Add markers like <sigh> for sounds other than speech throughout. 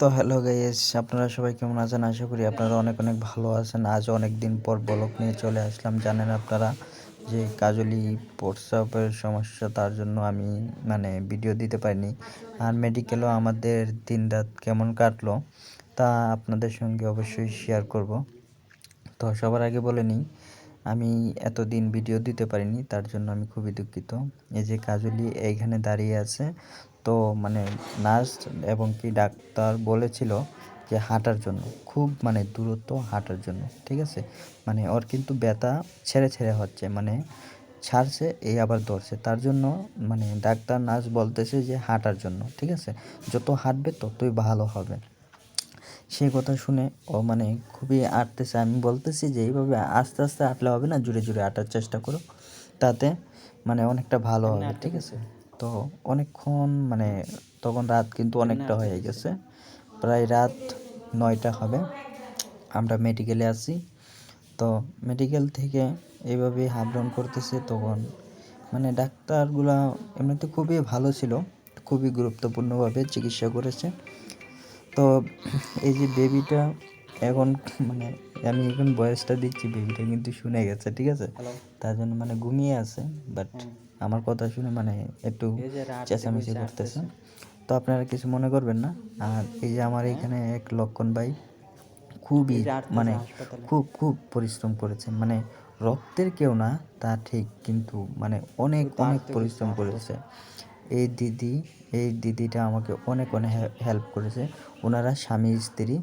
তো hello guys আপনারা সবাই কেমন আছেন? আশা করি আপনারা অনেক অনেক ভালো আছেন। আজ অনেক দিন পর ব্লগ নিয়ে চলে আসলাম। জানেন আপনারা যে কাজলি প্রস্রাবের সমস্যা, তার জন্য আমি মানে ভিডিও দিতে পারিনি। আর মেডিকেলও আমাদের দিন রাত কেমন কাটলো, তা আপনাদের সঙ্গে অবশ্যই শেয়ার করব। তো সবার আগে বলে নিই, আমি এতদিন ভিডিও দিতে পারিনি, তার জন্য আমি খুবই দুঃখিত। এই যে কাজলি এইখানে দাঁড়িয়ে আছে তো মানে নার্স এবং কি ডাক্তার বলেছিল যে হাঁটার জন্য খুব মানে দূরত্ব হাঁটার জন্য ঠিক আছে? মানে ওর কিন্তু ব্যথা ছেড়ে ছেড়ে হচ্ছে মানে ছাড়ছে এই আবার ধরছে। তার জন্য মানে ডাক্তার নার্স বলতেছে যে হাঁটার জন্য ঠিক আছে? যত হাঁটবে ততই ভালো হবে। সেই কথা শুনে ও মানে খুবই আটতেছে আমি বলতেছি যে এইভাবে আস্তে আস্তে হাঁটলে হবে না? জুড়ে জুড়ে হাঁটার চেষ্টা করো তাতে মানে অনেকটা ভালো হবে ঠিক আছে? তো অনেকক্ষণ মানে তখন রাত কিন্তু অনেকটা হয়ে। গেছে। প্রায় রাত নয়টা হবে। আমরা মেডিকেলে আসি তো মেডিকেল থেকে এইভাবে হাফ ডাউন করতেছে তখন। মানে ডাক্তারগুলা এমনিতে খুবই ভালো ছিল। খুবই গুরুত্বপূর্ণভাবে চিকিৎসা করেছে। তো এই যে বেবিটা এখন মানে আমি এখন বয়সটা দিচ্ছি বেবিটা কিন্তু শুনে গেছে ঠিক আছে? তার জন্য মানে ঘুমিয়ে আছে বাট আমার কথা শুনে মানে একটু চেঁচামেচি করতেছে। তো আপনারা কিছু মনে করবেন না? আর এই যে আমার এখানে এক লক্ষণ ভাই খুবই মানে খুব খুব পরিশ্রম করেছে। মানে রক্তের কেউ না তা ঠিক কিন্তু মানে অনেক অনেক পরিশ্রম করেছে। এই দিদি এই দিদিটা আমাকে অনেক অনেক হেল্প করেছে। ওনারা স্বামী স্ত্রী।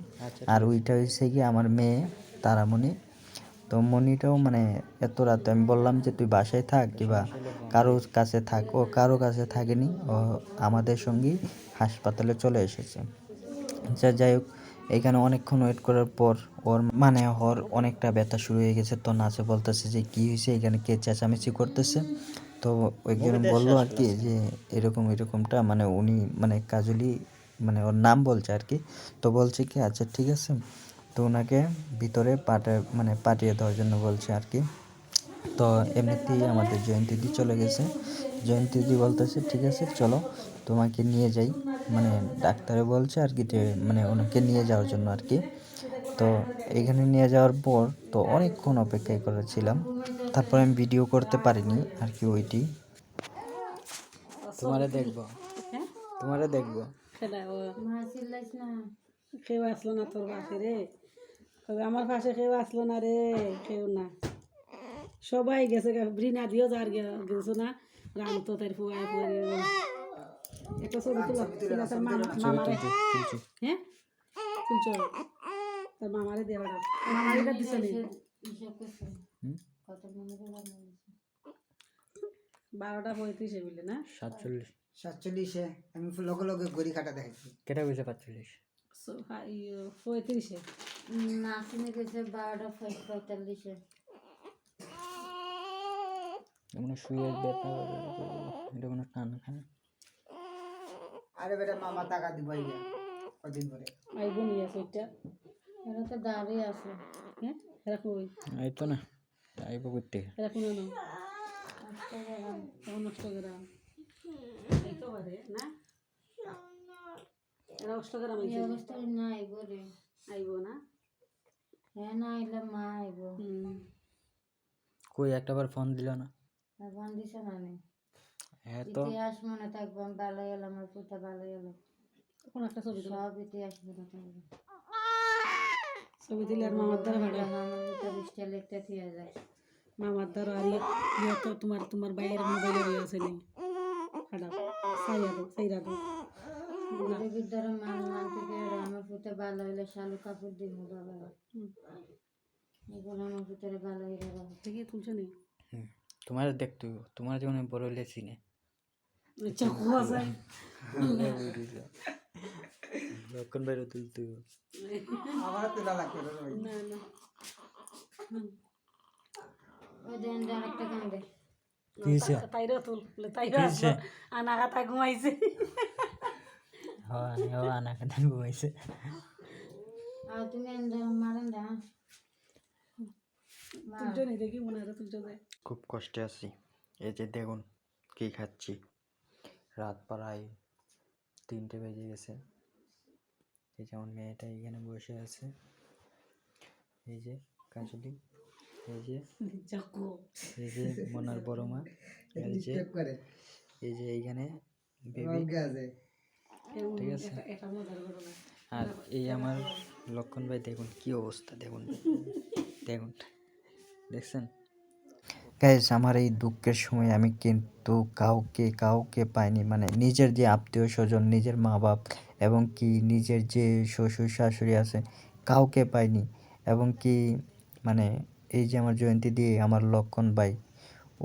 আর ওইটা হচ্ছে কি আমার মেয়ে তারামণি। তো মনিটাও মানে এত রাতে আমি বললাম যে তুই বাসায় থাক কিংবা কারোর কাছে থাক। ও কারও কাছে থাকেনি। ও আমাদের সঙ্গেই হাসপাতালে চলে এসেছে। যা যাই হোক এখানে অনেকক্ষণ ওয়েট করার পর ওর মানে ওর অনেকটা ব্যথা শুরু হয়ে গেছে। তো নাচে বলতেছে যে কী হয়েছে এখানে কে চেঁচামেচি করতেছে? তো ওইখানে বলল আর কি যে এরকম এরকমটা মানে উনি মানে কাজলি মানে ওর নাম বলছে আর কি। তো বলছে কি আচ্ছা ঠিক আছে। তো ওনাকে ভিতরে পাঠা মানে পাঠিয়ে দেওয়ার জন্য বলছে আর কি। তো এমনিতেই আমাদের জয়ন্তীদি চলে গেছে। জয়ন্তীদি বলতেছে ঠিক আছে চলো তোমাকে নিয়ে যাই। মানে ডাক্তারে বলছে আর কি যে মানে ওনাকে নিয়ে যাওয়ার জন্য আর কি। তো এখানে নিয়ে যাওয়ার পর তো অনেকক্ষণ অপেক্ষায় করেছিলাম। তারপর আমি ভিডিও করতে পারিনি আর কি ওইটি। তোমারে দেখব। তোমারে দেখব। কেউ আসলো না তোর পাশে রে। তবে আমার পাশে কেউ আসলো না রে কেউ না। সবাই গেছে ব্রিনা দিও যার গেছো না। রাম তো তার ফুয়ায় ফুয়াই একটা ছবি তুলো মামা- হ্যাঁ? তুলছ? তার মামারে দেওয়া মামারে এটা দিছে নি বারোটা পঁয়ত্রিশে বললে না? সাতচল্লিশ। সাতচল্লিশে আমি লগে লগে গড়ি কাটা দেখেছি। কেটা বলছে পাঁচচল্লিশ? সো- হা- ইয়ে, পঁয়ত্রিশে? নাসিনে গেছে বারোটা পঁয়তাল্লিশে। শুয়ে ব্যথা এটা কোনো টান খায়। আরে বেটা মামা টাকা দিব ইয়া কদিন পরে আইব নিয়ে সেটা এরা তো দাঁড়িয়ে আছে। হ্যাঁ এরা কই? এই তো না আইব করতে এরা কোনো না নষ্ট গ্রাম এই তো বাদে না? এরা অষ্টগ্রাম এই আইছে না আইব রে। আইব না? হ্যাঁ না আইলে মা আইব। হুম। কই একটাবার ফোন দিল না? এখন দিছে না নে হ্যাঁ তো। ইতিহাস মনে থাকব ভালো গেলাম আমার পুতা ভালো গেল তখন একটা ছবি সব ইতিহাস মনে থাকবে। ছবি দিলে আর মামার দ্বারা ভাড়া বৃষ্টি লিখতে থিয়ে যায়। মামার দ্বারা আর ইয়ে- ইয়ে তো তোমার তোমার বাইরের মোবাইলে রয়ে আছে নেই খারাপ। সাইরা দো সাইরা দো দেবীর দ্বারা মান মান থেকে আমার পুতে ভালো হইলে শালু কাপড় দিব বাবা এগুলো আমার পুতের ভালো হইলে বাবা দেখি তুলছে নি? তোমার দেখতে তোমার যেমন বড় হইলে চিনে। আছে <laughs> লক্ষণ বাইরে তুলতে। আমার তোলা লাগবে না না ওই দেন আরেকটা গান দে কি তাইরা তুল বলে তাইরা আনা গাতা ঘুমাইছে হওয়া হওয়া না কেন ঘুমাইছে আর তুমি মারেন দা দেখি মনে হয় খুব কষ্টে আছি। এই যে দেখুন কি খাচ্ছি। রাত প্রায় তিনটে বেজে গেছে। এই যে আমার মেয়েটা এখানে বসে আছে। এই যে কাজলি এই যে এই যে মনার বড় মা এই যে এই যে এইখানে বেবি। আছে ঠিক আছে। আর এই আমার লক্ষণ ভাই দেখুন কি অবস্থা দেখুন। দেখুন দেখছেন? গাইস আমার এই দুঃখের সময় আমি কিন্তু কাউকে কাউকে পাইনি। মানে নিজের যে আত্মীয় স্বজন নিজের মা বাপ এবং কি নিজের যে শ্বশুর শাশুড়ি আছে কাউকে পাইনি এবং কি মানে এই যে আমার জয়ন্তী দিয়ে আমার লক্ষণ ভাই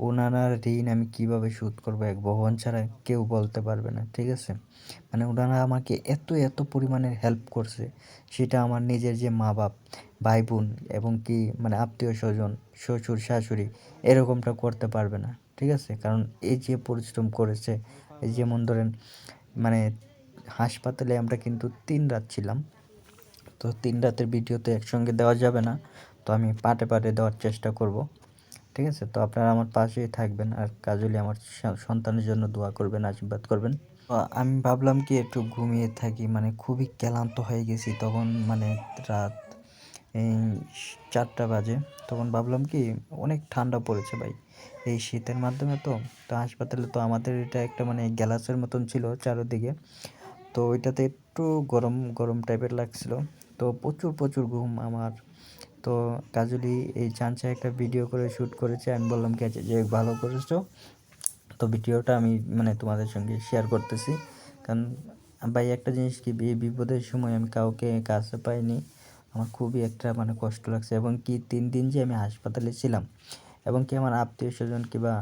ওনার ঋণ আমি কীভাবে শোধ করব? এক ভগবান ছাড়া কেউ বলতে পারবে না, ঠিক আছে? মানে ওনারা আমাকে এত এত পরিমাণের হেল্প করছে, সেটা আমার নিজের যে মা বাপ, ভাই বোন এবং কি মানে আত্মীয় স্বজন, শ্বশুর শাশুড়ি এরকমটা করতে পারবে না, ঠিক আছে? কারণ এই যে পরিশ্রম করেছে এই যেমন ধরেন মানে হাসপাতালে আমরা কিন্তু তিন রাত ছিলাম। তো তিন রাতের ভিডিও তো একসঙ্গে দেওয়া যাবে না। তো আমি পাটে পাটে দেওয়ার চেষ্টা করব। ঠিক আছে? তো আপনারা আমার পাশেই থাকবেন আর কাজলি আমার সন্তানের জন্য দোয়া করবেন, আশীর্বাদ করবেন। আমি ভাবলাম কি একটু ঘুমিয়ে থাকি মানে খুবই ক্লান্ত হয়ে গেছি তখন মানে রাত, এই চারটা বাজে। তখন ভাবলাম কি অনেক ঠান্ডা পড়েছে ভাই, এই শীতের মাধ্যমে তো। তো হাসপাতালে তো আমাদের এটা একটা মানে গ্যালাসের মতন ছিল চারোদিকে। তো ওইটাতে একটু গরম গরম টাইপের লাগছিল। তো প্রচুর প্রচুর ঘুম আমার। তো কাজলি এই চাঞ্চা একটা ভিডিও করে শ্যুট করেছে। আমি বললাম, কি যে ভালো করেছ? তো ভিডিওটা আমি মানে তোমাদের সঙ্গে শেয়ার করতেছি। কারণ ভাই, একটা জিনিস কি, এই বিপদের সময় আমি কাউকে কাছে পাইনি। আমার খুবই একটা মানে কষ্ট লাগছে। এবং কি, তিন দিন যে আমি হাসপাতালে ছিলাম এবং কি আমার আত্মীয় স্বজন কিবা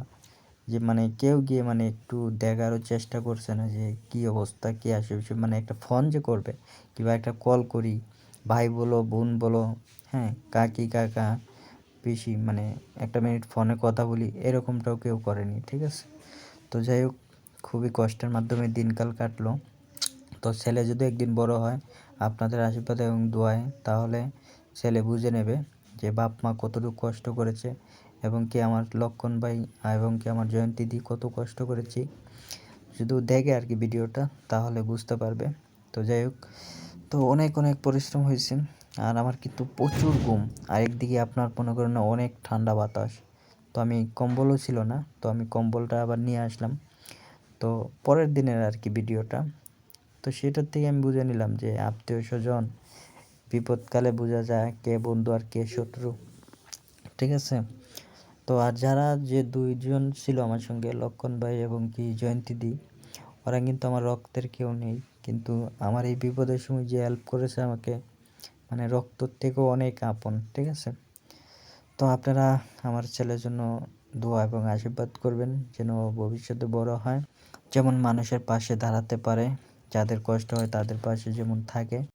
যে মানে কেউ গিয়ে মানে একটু দেখারও চেষ্টা করছে না যে কি অবস্থা, কি আসে মানে একটা ফোন যে করবে, কিংবা একটা কল করি, ভাই বলো, বোন বলো হ্যাঁ কাকি, কাকা, পিসি মানে একটা মিনিট ফোনে কথা বলি, এরকমটাও কেউ করেনি, ঠিক আছে? তো যাই হোক, খুবই কষ্টের মাধ্যমে দিনকাল কাটলো। তো ছেলে যদি একদিন বড় হয়, আপনাদের আশীর্বাদ এবং দোয়ায়, তাহলে ছেলে বুঝে নেবে যে বাপ মা কতটুকু কষ্ট করেছে এবং কি আমার লক্ষণ ভাই, এবং কি আমার জয়ন্তী দি কত কষ্ট করেছি। শুধু দেখে আর কি ভিডিওটা, তাহলে বুঝতে পারবে। তো যাই হোক, তো অনেক অনেক পরিশ্রম হয়েছে, আর আমার কিন্তু প্রচুর ঘুম। আর একদিকে আপনার মনে করেন অনেক ঠান্ডা বাতাস। তো আমি কম্বলও ছিল না, তো আমি কম্বলটা আবার নিয়ে আসলাম। তো পরের দিনের আর কি ভিডিওটা। তো সেটার থেকে আমি বুঝে নিলাম যে আত্মীয় স্বজন, বিপদকালে বোঝা যায় কে বন্ধু আর কে শত্রু। ঠিক আছে? তো আর যারা যে দুইজন ছিল আমার সঙ্গে, লক্ষণ ভাই এবং কি জয়ন্তী দি, ওরা কিন্তু আমার রক্তের কেউ নেই। কিন্তু আমার এই বিপদের সময় যে হেল্প করেছে আমাকে মানে রক্তর থেকেও অনেক আপন, ঠিক আছে? তো আপনারা আমার ছেলের জন্য দোয়া এবং আশীর্বাদ করবেন যেন ভবিষ্যতে বড় হয়। যেমন মানুষের পাশে দাঁড়াতে পারে, যাদের কষ্ট হয় তাদের পাশে যেমন থাকে।